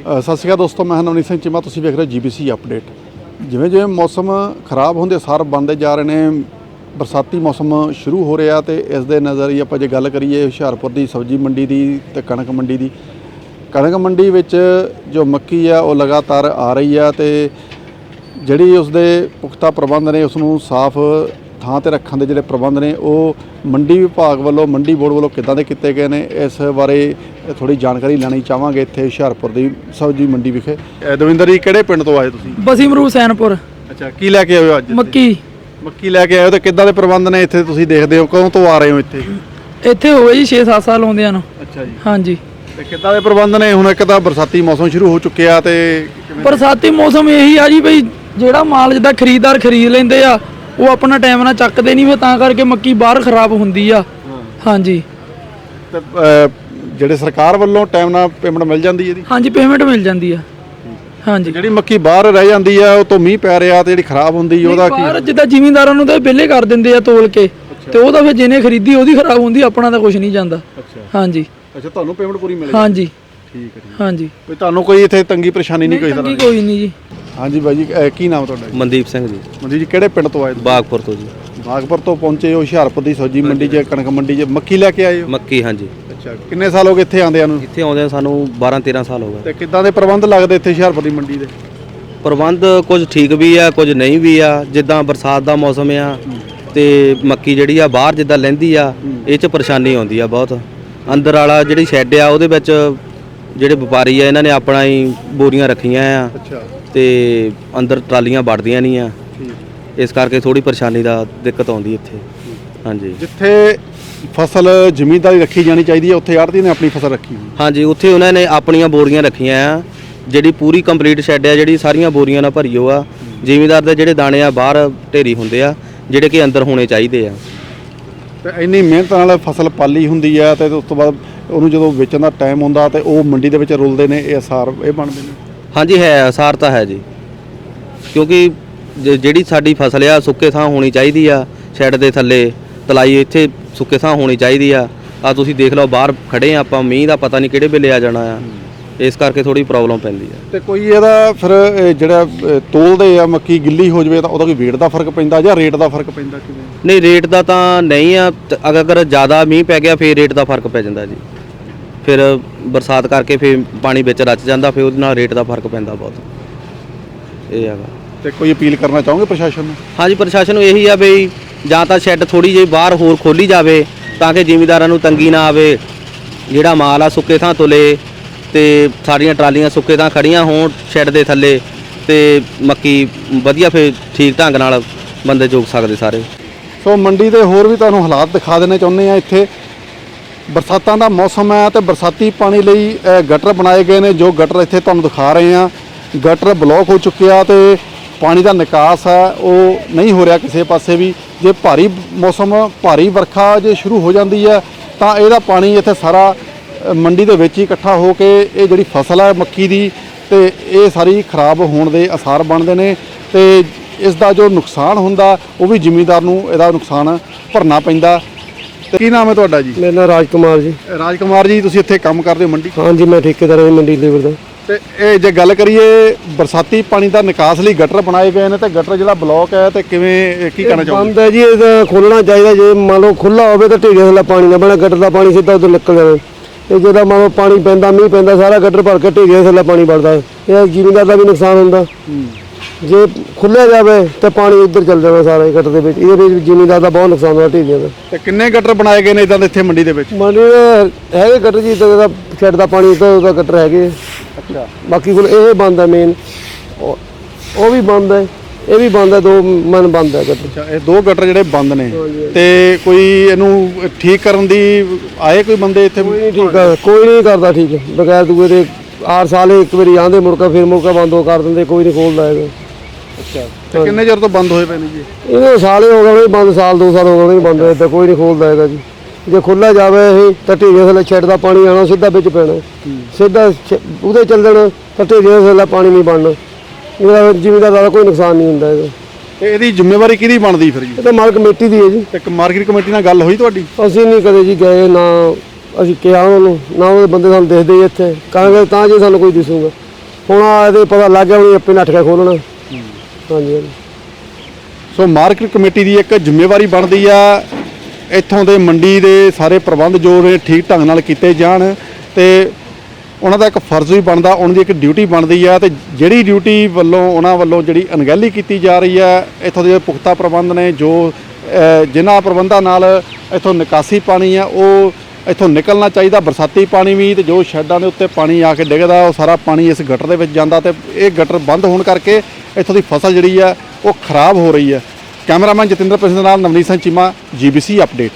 ਸਤਿ ਸ਼੍ਰੀ ਅਕਾਲ ਦੋਸਤੋ, ਮੈਂ ਹਾਂ ਸਿੰਘ ਚੀਮਾ, ਤੁਸੀਂ ਵੇਖ ਰਹੇ ਹੋ ਜੀਬੀਸੀ ਅਪਡੇਟ। ਜਿਵੇਂ ਜਿਵੇਂ ਮੌਸਮ ਖਰਾਬ ਹੁੰਦੇ ਸਾਰ ਬਣਦੇ ਜਾ ਰਹੇ ਨੇ, ਬਰਸਾਤੀ ਮੌਸਮ ਸ਼ੁਰੂ ਹੋ ਰਿਹਾ ਤੇ ਇਸ ਦੇ ਨਜ਼ਰ ਹੀ ਆਪਾਂ ਜੇ ਗੱਲ ਕਰੀਏ ਹੁਸ਼ਿਆਰਪੁਰ ਦੀ ਸਬਜ਼ੀ ਮੰਡੀ ਦੀ ਤੇ ਕਣਕ ਮੰਡੀ ਦੀ। ਕਣਕ ਮੰਡੀ ਵਿੱਚ ਜੋ ਮੱਕੀ ਆ, ਉਹ ਲਗਾਤਾਰ ਆ ਰਹੀ ਆ ਤੇ ਜਿਹੜੀ ਉਸ ਦੇ ਪੁਖਤਾ ਪ੍ਰਬੰਧ ਨੇ ਉਸ ਨੂੰ ਸਾਫ਼ ਥਾਂ ਤੇ ਰੱਖਣ ਦੇ ਜਿਹੜੇ ਪ੍ਰਬੰਧ ਨੇ ਉਹ ਮੰਡੀ ਵਿਭਾਗ ਵੱਲੋਂ ਮੰਡੀ ਬੋਰਡ ਵੱਲੋਂ ਕਿੱਦਾਂ ਦੇ ਕੀਤੇ ਗਏ ਨੇ? ਇਸ ਬਾਰੇ ਥੋੜੀ ਜਾਣਕਾਰੀ ਲੈਣੀ ਚਾਹਾਂਗੇ ਇੱਥੇ ਹੁਸ਼ਿਆਰਪੁਰ ਦੀ ਸਬਜ਼ੀ ਮੰਡੀ ਵਿਖੇ। ਦਵਿੰਦਰ ਜੀ ਕਿਹੜੇ ਪਿੰਡ ਤੋਂ ਆਏ ਤੁਸੀਂ? ਬਸੀਮਰੂ ਸੈਨਪੁਰ। ਅੱਛਾ ਕੀ ਲੈ ਕੇ ਆਏ ਹੋ ਅੱਜ? ਮੱਕੀ। ਮੱਕੀ ਲੈ ਕੇ ਆਏ ਹੋ ਤੇ ਕਿੱਦਾਂ ਦੇ ਪ੍ਰਬੰਧ ਨੇ ਇੱਥੇ ਤੁਸੀਂ ਦੇਖਦੇ ਹੋ? ਕਦੋਂ ਤੋਂ ਆ ਰਹੇ ਹੋ ਇੱਥੇ? ਇੱਥੇ ਹੋਏ ਜੀ 6-7 ਸਾਲ ਆਉਂਦਿਆਂ ਨੂੰ। ਅੱਛਾ ਜੀ। ਹਾਂਜੀ। ਤੇ ਕਿੱਦਾਂ ਦੇ ਪ੍ਰਬੰਧ ਨੇ? ਹੁਣ ਇੱਕ ਤਾਂ ਬਰਸਾਤੀ ਮੌਸਮ ਸ਼ੁਰੂ ਹੋ ਚੁੱਕਿਆ ਤੇ ਬਰਸਾਤੀ ਮੌਸਮ ਇਹੀ ਆ ਜੀ ਬਈ ਜਿਹੜਾ ਮਾਲ ਜਿੱਦਾਂ ਖਰੀਦਦਾਰ ਖਰੀਦ ਲੈਂਦੇ ਆ ਉਹ ਆਪਣਾ ਟਾਈਮ ਨਾਲ ਚੱਕਦੇ ਨਹੀਂ ਫਿਰ ਤਾਂ ਕਰਕੇ ਮੱਕੀ ਬਾਹਰ ਖਰਾਬ ਹੁੰਦੀ ਆ। ਹਾਂਜੀ। ਤੇ ਜਿਹੜੇ ਸਰਕਾਰ ਵੱਲੋਂ ਟਾਈਮ ਨਾਲ ਪੇਮੈਂਟ ਮਿਲ ਜਾਂਦੀ ਹੈ ਇਹਦੀ? ਹਾਂਜੀ ਪੇਮੈਂਟ ਮਿਲ ਜਾਂਦੀ ਆ। ਹਾਂਜੀ। ਜਿਹੜੀ ਮੱਕੀ ਬਾਹਰ ਰਹਿ ਜਾਂਦੀ ਆ ਉਹ ਤੋਂ ਮੀਂਹ ਪੈ ਰਿਹਾ ਤੇ ਜਿਹੜੀ ਖਰਾਬ ਹੁੰਦੀ ਉਹਦਾ ਕੀ ਬਾਹਰ ਜਿੱਦਾਂ ਜ਼ਿਮੀਂਦਾਰਾਂ ਨੂੰ ਤਾਂ ਇਹ ਬਿੱਲੇ ਕਰ ਦਿੰਦੇ ਆ ਤੋਲ ਕੇ। ਤੇ ਉਹਦਾ ਫਿਰ ਜਿਹਨੇ ਖਰੀਦੀ ਉਹਦੀ ਖਰਾਬ ਹੁੰਦੀ ਆਪਣਾ ਤਾਂ ਕੁਝ ਨਹੀਂ ਜਾਂਦਾ। ਅੱਛਾ। ਹਾਂਜੀ। ਅੱਛਾ ਤੁਹਾਨੂੰ ਪੇਮੈਂਟ ਪੂਰੀ ਮਿਲੇ ਹਾਂਜੀ। ਠੀਕ ਹੈ ਠੀਕ ਹਾਂਜੀ। ਕੋਈ ਤੁਹਾਨੂੰ ਕੋਈ ਇੱਥੇ ਤੰਗੀ ਪਰੇਸ਼ਾਨੀ ਨਹੀਂ ਕੋਈ ਤਰ੍ਹਾਂ ਤੰਗੀ ਦੀ ਕੋਈ ਨਹੀਂ ਜੀ। ਹਾਂਜੀ ਬਾਈ ਜੀ ਕੀ ਨਾਮ ਤੁਹਾਡਾ ਜੀ? ਮਨਦੀਪ ਸਿੰਘ ਜੀ। ਮੰਦੀ ਜੀ ਕਿਹੜੇ ਪਿੰਡ ਤੋਂ ਆਏ ਤੁਸੀਂ? ਬਾਗਪੁਰ ਤੋਂ ਜੀ। ਬਾਗਪੁਰ ਤੋਂ ਪਹੁੰਚੇ ਹੋ ਹੁਸ਼ਿਆਰਪੁਰ ਦੀ ਸਬਜ਼ੀ ਮੰਡੀ 'ਚ ਕਣਕ ਮੰਡੀ 'ਚ। ਮੱਕੀ ਲੈ ਕੇ ਆਏ ਹੋ? ਮੱਕੀ ਹਾਂਜੀ। ਅੱਛਾ ਕਿੰਨੇ ਸਾਲ ਹੋ ਗਏ ਇੱਥੇ ਆਂਦਿਆਂ ਨੂੰ? ਇੱਥੇ ਆਉਂਦੇ ਸਾਨੂੰ 12 13 ਸਾਲ ਹੋ ਗਏ। ਤੇ ਕਿੱਦਾਂ ਦੇ ਪ੍ਰਬੰਧ ਲੱਗਦੇ ਇੱਥੇ ਹੁਸ਼ਿਆਰਪੁਰ ਦੀ ਮੰਡੀ ਦੇ? ਪ੍ਰਬੰਧ ਕੁਝ ਠੀਕ ਵੀ ਆ ਕੁਝ ਨਹੀਂ ਵੀ ਆ। ਜਿੱਦਾਂ ਬਰਸਾਤ ਦਾ ਮੌਸਮ ਆ ਤੇ ਮੱਕੀ ਜਿਹੜੀ ਆ ਬਾਹਰ ਜਿੱਦਾਂ ਲੈਂਦੀ ਆ ਇਹ ਚ ਪਰੇਸ਼ਾਨੀ ਆਉਂਦੀ ਆ ਬਹੁਤ। ਅੰਦਰ ਵਾਲਾ ਜਿਹੜੀ ਸ਼ੈੱਡ ਆ ਉਹਦੇ ਵਿੱਚ ਜਿਹੜੇ ਵਪਾਰੀ ਆ ਇਹਨਾਂ ਨੇ ਆਪਣਾ ਹੀ ਬੋਰੀਆਂ ਰੱਖੀਆਂ ਆ ਅੱਛਾ। ਤੇ ਅੰਦਰ ਟਰਾਲੀਆਂ ਵੜਦੀਆਂ ਨਹੀਂ ਆ। ਠੀਕ। ਇਸ ਕਰਕੇ ਥੋੜੀ ਪਰੇਸ਼ਾਨੀ ਦਾ ਦਿੱਕਤ ਆਉਂਦੀ ਇੱਥੇ। ਹਾਂਜੀ। ਜਿੱਥੇ ਫਸਲ ਜ਼ਮੀਨਦਾਰੀ ਰੱਖੀ ਜਾਣੀ ਚਾਹੀਦੀ ਹੈ ਉੱਥੇ ਆੜਤੀ ਨੇ ਆਪਣੀ ਫਸਲ ਰੱਖੀ ਹੋਈ। ਹਾਂਜੀ ਉੱਥੇ ਉਹਨਾਂ ਨੇ ਆਪਣੀਆਂ ਬੋਰੀਆਂ ਰੱਖੀਆਂ ਆ। ਜਿਹੜੀ ਪੂਰੀ ਕੰਪਲੀਟ ਸ਼ੈੱਡ ਆ ਜਿਹੜੀ ਸਾਰੀਆਂ ਬੋਰੀਆਂ ਨਾਲ ਭਰੀ ਹੋ। ਆ ਜ਼ਿਮੀਦਾਰ ਦੇ ਜਿਹੜੇ ਦਾਣੇ ਆ ਬਾਹਰ ਢੇਰੀ ਹੁੰਦੇ ਆ ਜਿਹੜੇ ਕਿ ਅੰਦਰ ਹੋਣੇ ਚਾਹੀਦੇ ਆ। ਤੇ ਇੰਨੀ ਮਿਹਨਤ ਨਾਲ ਫਸਲ ਪਾਲੀ ਹੁੰਦੀ ਹੈ ਤੇ ਉਸ ਤੋਂ ਬਾਅਦ ਉਹਨੂੰ ਜਦੋਂ ਵੇਚਣ ਦਾ ਟਾਈਮ ਹੁੰਦਾ ਤੇ ਉਹ ਮੰਡੀ ਦੇ ਵਿੱਚ ਰੁਲਦੇ ਨੇ ਇਹ ਅਸਾਰ ਇਹ ਬਣਦੇ ਨੇ? ਹਾਂਜੀ ਹੈ ਅਸਾਰ ਤਾਂ ਹੈ ਜੀ। ਕਿਉਂਕਿ ਜ- ਜਿਹੜੀ ਸਾਡੀ ਫਸਲ ਆ ਸੁੱਕੇ ਥਾਂ ਹੋਣੀ ਚਾਹੀਦੀ ਆ ਸ਼ੈੱਡ ਦੇ ਥੱਲੇ ਤਲਾਈ ਇੱਥੇ ਸੁੱਕੇ ਥਾਂ ਹੋਣੀ ਚਾਹੀਦੀ ਆ। ਆ ਤੁਸੀਂ ਦੇਖ ਲਓ ਬਾਹਰ ਖੜੇ ਆ ਆਪਾਂ ਮੀਂਹ ਦਾ ਪਤਾ ਨਹੀਂ ਕਿਹੜੇ ਵੇਲੇ ਆ ਜਾਣਾ ਆ। ਇਸ ਕਰਕੇ ਥੋੜੀ ਪ੍ਰੋਬਲਮ ਪੈਂਦੀ ਆ। ਤੇ ਕੋਈ ਇਹਦਾ ਫਿਰ ਇਹ ਜਿਹੜਾ ਅ, ਤੋਲਦੇ ਆ ਮੱਕੀ ਗਿੱਲੀ ਹੋ ਜਵੇ ਤਾਂ ਉਹਦਾ ਕੋਈ weight ਦਾ ਫ਼ਰਕ ਪੈਂਦਾ ਜਾਂ ਰੇਟ ਦਾ ਫ਼ਰਕ ਪੈਂਦਾ ਕਿਵੇਂ? ਨਹੀਂ ਰੇਟ ਦਾ ਤਾਂ ਨਹੀਂ ਆ। ਤੇ ਅਗਰ ਜ਼ਿਆਦਾ ਮੀਂਹ ਪੈ ਗਿਆ ਫਿਰ ਰੇਟ ਦਾ ਫ਼ਰਕ ਪੈ ਜਾਂਦਾ ਜੀ। ਫਿਰ ਬਰਸਾਤ ਕਰਕੇ ਫਿਰ ਪਾਣੀ ਵਿੱਚ ਰਚ ਜਾਂਦਾ ਫਿਰ ਉਹਦੇ ਨਾਲ ਰੇਟ ਦਾ ਫ਼ਰਕ ਪੈਂਦਾ ਬਹੁਤ। ਇਹ ਹੈਗਾ। ਤੇ ਕੋਈ ਅਪੀਲ ਕਰਨਾ ਚਾਹੋਗੇ ਪ੍ਰਸ਼ਾਸਨ ਨੂੰ? ਹਾਂਜੀ ਪ੍ਰਸ਼ਾਸਨ ਨੂੰ ਇਹੀ ਆ ਬਈ ਜਾਂ ਤਾਂ ਸ਼ੈੱਡ ਥੋੜੀ ਜਿਹੀ ਬਾਹਰ ਹੋਰ ਖੋਲੀ ਜਾਵੇ ਤਾਂ ਕਿ ਜ਼ਿਮੀਦਾਰਾਂ ਨੂੰ ਤੰਗੀ ਨਾ ਆਵੇ। ਜਿਹੜਾ ਮਾਲ ਆ ਸੁੱਕੇ ਥਾਂ ਤੁਲੇ ਤੇ ਸਾਰੀਆਂ ਟਰਾਲੀਆਂ ਸੁੱਕੇ ਥਾਂ ਖੜੀਆਂ ਹੋਣ ਸ਼ੈੱਡ ਦੇ ਥੱਲੇ ਤੇ ਮੱਕੀ ਵਧੀਆ ਫਿਰ ਠੀਕ ਢੰਗ ਨਾਲ ਬੰਦੇ ਜੋਗ ਸਕਦੇ ਸਾਰੇ। ਸੋ ਮੰਡੀ ਦੇ ਹੋਰ ਵੀ ਤੁਹਾਨੂੰ ਹਾਲਾਤ ਦਿਖਾ ਦੇਣੇ ਚਾਹੁੰਦੇ ਆ ਇੱਥੇ ਬਰਸਾਤਾਂ ਦਾ ਮੌਸਮ ਹੈ ਤੇ ਬਰਸਾਤੀ ਪਾਣੀ ਲਈ ਗਟਰ ਬਣਾਏ ਗਏ ਨੇ, ਜੋ ਗਟਰ ਇੱਥੇ ਤੁਹਾਨੂੰ ਦਿਖਾ ਰਹੇ ਆ ਗਟਰ ਬਲੌਕ ਹੋ ਚੁੱਕਿਆ ਤੇ ਪਾਣੀ ਦਾ ਨਿਕਾਸ ਹੈ, ਉਹ ਨਹੀਂ ਹੋ ਰਿਹਾ ਕਿਸੇ ਪਾਸੇ ਵੀ। ਜੇ ਭਾਰੀ ਮੌਸਮ, ਭਾਰੀ ਵਰਖਾ ਜੇ ਸ਼ੁਰੂ ਹੋ ਜਾਂਦੀ ਹੈ, ਤਾਂ ਇਹਦਾ ਪਾਣੀ ਇੱਥੇ ਸਾਰਾ ਮੰਡੀ ਦੇ ਵਿੱਚ ਹੀ ਇਕੱਠਾ ਹੋ ਕੇ ਇਹ ਜਿਹੜੀ ਫਸਲ ਹੈ ਮੱਕੀ ਦੀ, ਤੇ ਇਹ ਸਾਰੀ ਖਰਾਬ ਹੋਣ ਦੇ ਅਸਾਰ ਬਣਦੇ ਨੇ। ਤੇ ਇਸ ਦਾ ਜੋ ਨੁਕਸਾਨ ਹੁੰਦਾ, ਉਹ ਵੀ ਜ਼ਿਮੀਂਦਾਰ ਨੂੰ ਇਹਦਾ ਨੁਕਸਾਨ ਭਰਨਾ ਪੈਂਦਾ। ਤੇ ਕੀ ਨਾਮ ਹੈ ਤੁਹਾਡਾ ਜੀ? ਮੇਰਾ ਨਾਮ ਰਾਜ ਕੁਮਾਰ ਜੀ। ਰਾਜਕੁਮਾਰ ਜੀ ਤੁਸੀਂ ਇੱਥੇ ਕੰਮ ਕਰਦੇ ਹੋ ਮੰਡੀ। ਹਾਂਜੀ ਮੈਂ ਠੇਕੇਦਾਰ ਹਾਂ ਜੀ ਮੰਡੀ ਲੇਬਰ ਦਾ ਤੇ ਇਹ ਜੇ ਗੱਲ ਕਰੀਏ ਬਰਸਾਤੀ ਪਾਣੀ ਦਾ ਨਿਕਾਸ ਲਈ ਗਟਰ ਬਣਾਏ ਗਏ ਨੇ ਤੇ ਗਟਰ ਜਿਹੜਾ ਬਲੌਕ ਹੈ ਤੇ ਕਿਵੇਂ ਇਹ ਕੀ ਕਹਿਣਾ ਚਾਹੋਗੇ? ਬੰਦ ਹੈ ਜੀ ਇਹਦਾ ਖੋਲਣਾ ਚਾਹੀਦਾ ਜੇ ਮੰਨ ਲਓ ਖੁੱਲਾ ਹੋਵੇ ਤਾਂ ਢੇਗੇ ਥੱਲੇ ਪਾਣੀ ਨਾ ਬਣਾ ਗਟਰ ਦਾ ਪਾਣੀ ਸਿੱਧਾ ਉਧਰ ਨਿਕਲ ਜਾਵੇ। ਇਹ ਜਿਹੜਾ ਮੰਨ ਲਓ ਪਾਣੀ ਪੈਂਦਾ ਮੀਂਹ ਪੈਂਦਾ ਸਾਰਾ ਗਟਰ ਭਰ ਕੇ ਢੇਗੇ ਥੱਲੇ ਪਾਣੀ ਵੜਦਾ। ਇਹ ਜ਼ਿਮੀਂਦਾਰ ਦਾ ਵੀ ਨੁਕਸਾਨ ਹੁੰਦਾ। ਜੇ ਖੁੱਲਿਆ ਜਾਵੇ ਤਾਂ ਪਾਣੀ ਉੱਧਰ ਚੱਲ ਜਾਣਾ ਸਾਰਾ ਹੀ ਗਟਰ ਦੇ ਵਿੱਚ। ਇਹਦੇ ਵਿੱਚ ਜ਼ਿਮੀਂਦਾਰ ਦਾ ਬਹੁਤ ਨੁਕਸਾਨ ਹੋਇਆ ਢੇਗਿਆਂ ਦਾ। ਤੇ ਕਿੰਨੇ ਗਟਰ ਬਣਾਏ ਗਏ ਨੇ ਇਦਾਂ ਦੇ ਇੱਥੇ ਮੰਡੀ ਦੇ ਵਿੱਚ? ਮੰਨ ਲਓ ਹੈਗੇ ਗਟਰ ਜੀ ਤਾਂ ਛੱਡ ਦਾ ਪਾਣੀ ਤਾਂ ਉਹਦਾ ਗਟਰ ਹੈਗੇ। ਅੱਛਾ। ਬਾਕੀ ਕੋਲ ਇਹ ਬੰਦ ਹੈ ਮੇਨ ਉਹ ਵੀ ਬੰਦ ਹੈ ਇਹ ਵੀ ਬੰਦ ਹੈ ਦੋ ਮਨ ਬੰਦ ਹੈ ਗਟਰ। ਅੱਛਾ ਇਹ ਦੋ ਗਟਰ ਜਿਹੜੇ ਬੰਦ ਨੇ। ਤੇ ਕੋਈ ਇਹਨੂੰ ਠੀਕ ਕਰਨ ਦੀ ਆਏ ਕੋਈ ਬੰਦੇ ਇੱਥੇ? ਕੋਈ ਨਹੀਂ ਠੀਕ ਹੈ ਕੋਈ ਨਹੀਂ ਕਰਦਾ ਠੀਕ। ਬਗੈਰ ਦੂਏ ਦੇ ਆਰ ਸਾਲੇ ਇੱਕ ਵਾਰੀ ਆਂਦੇ ਮੁੜਕਾ ਫਿਰ ਮੁੜਕਾ ਬੰਦ ਹੋ ਕਰ ਦਿੰਦੇ ਕੋਈ ਨਹੀਂ ਖੋਲਦਾ ਹੈਗਾ ਅੱਛਾ। ਤੇ ਕਿੰਨੇ ਚਿਰ ਤੋਂ ਬੰਦ ਹੋਏ ਪਏ ਨੇ ਜੀ? ਇਹਦੇ ਸਾਲੇ ਹੋ ਗਏ ਬੰਦ ਸਾਲ ਦੋ ਸਾਲ ਹੋ ਗਏ ਨਹੀਂ ਬੰਦ ਇੱਥੇ ਕੋਈ ਨਹੀਂ ਖੋਲਦਾ ਹੈਗਾ ਜੀ। ਜੇ ਖੁੱਲਾ ਜਾਵੇ ਇਹ ਤਾਂ ਢੇਗੇ ਥੱਲੇ ਛੱਡ ਦਾ ਪਾਣੀ ਆਣਾ ਸਿੱਧਾ ਵਿੱਚ ਪੈਣਾ। ਸਿੱਧਾ ਉਹਦੇ ਚੱਲਣ ਤਾਂ ਢੇਗੇ ਥੱਲੇ ਪਾਣੀ ਨਹੀਂ ਬਣਨਾ। ਇਹਦਾ ਜ਼ਿਮੀਦਾਰ ਦਾ ਕੋਈ ਨੁਕਸਾਨ ਨਹੀਂ ਹੁੰਦਾ ਇਹਦਾ ਤੇ ਇਹਦੀ ਜ਼ਿੰਮੇਵਾਰੀ ਕਿਹਦੀ ਬਣਦੀ ਫਿਰ ਜੀ? ਇਹ ਤਾਂ ਮਾਲਕ ਕਮੇਟੀ ਦੀ ਹੈ ਜੀ। ਤੇ ਮਾਰਕੀਟ ਕਮੇਟੀ ਨਾਲ ਗੱਲ ਹੋਈ ਤੁਹਾਡੀ? ਅਸੀਂ ਨਹੀਂ ਕਦੇ ਜੀ ਗਏ ਨਾ ਅਸੀਂ ਕਿਹਾ ਉਹਨਾਂ ਨੂੰ ਨਾ ਉਹਦੇ ਬੰਦੇ ਸਾਨੂੰ ਦੇਖਦੇ ਇੱਥੇ। ਕਹਾਂਗੇ ਤਾਂ ਜੇ ਸਾਨੂੰ ਕੋਈ ਦਿਸੂਗਾ। ਹੁਣ ਆ ਇਹਦੇ ਪਤਾ ਲੱਗ ਗਿਆ ਹੁਣ ਆਪੇ ਨੱਠ ਕੇ ਖੋਲਣਾ। ਹਾਂਜੀ ਹਾਂਜੀ। ਸੋ ਮਾਰਕੀਟ ਕਮੇਟੀ ਦੀ ਇੱਕ ਜ਼ਿੰਮੇਵਾਰੀ ਬਣਦੀ ਆ, ਇੱਥੋਂ ਦੇ ਮੰਡੀ ਦੇ ਸਾਰੇ ਪ੍ਰਬੰਧ ਜੋ ਨੇ ਠੀਕ ਢੰਗ ਨਾਲ ਕੀਤੇ ਜਾਣ ਤੇ ਉਹਨਾਂ ਦਾ ਇੱਕ ਫਰਜ਼ ਵੀ ਬਣਦਾ, ਉਹਨਾਂ ਦੀ ਇੱਕ ਡਿਊਟੀ ਬਣਦੀ ਆ ਤੇ ਜਿਹੜੀ ਡਿਊਟੀ ਵੱਲੋਂ, ਉਹਨਾਂ ਵੱਲੋਂ ਜਿਹੜੀ ਅਣਗਹਿਲੀ ਕੀਤੀ ਜਾ ਰਹੀ ਆ, ਇੱਥੋਂ ਦੇ ਪੁਖਤਾ ਪ੍ਰਬੰਧ ਨੇ ਜੋ ਜਿਨ੍ਹਾਂ ਪ੍ਰਬੰਧਾਂ ਨਾਲ ਇੱਥੋਂ ਨਿਕਾਸੀ ਪਾਣੀ ਆ, ਉਹ ਇੱਥੋਂ ਨਿਕਲਣਾ ਚਾਹੀਦਾ, ਬਰਸਾਤੀ ਪਾਣੀ ਵੀ ਤੇ ਜੋ ਸ਼ੈੱਡਾਂ ਦੇ ਉੱਤੇ ਪਾਣੀ ਆ ਕੇ ਡਿੱਗਦਾ, ਉਹ ਸਾਰਾ ਪਾਣੀ ਇਸ ਗਟਰ ਦੇ ਵਿੱਚ ਜਾਂਦਾ ਤੇ ਇਹ ਗਟਰ ਬੰਦ ਹੋਣ ਕਰਕੇ ਇੱਥੋਂ ਦੀ ਫਸਲ ਜਿਹੜੀ ਆ ਉਹ ਖਰਾਬ ਹੋ ਰਹੀ ਹੈ। ਕੈਮਰਾਮੈਨ ਜਤਿੰਦਰ ਪ੍ਰਸਾਦ ਨਾਲ ਨਵਨੀਤ ਸਿੰਘ ਚੀਮਾ ਜੀਬੀਸੀ ਅਪਡੇਟ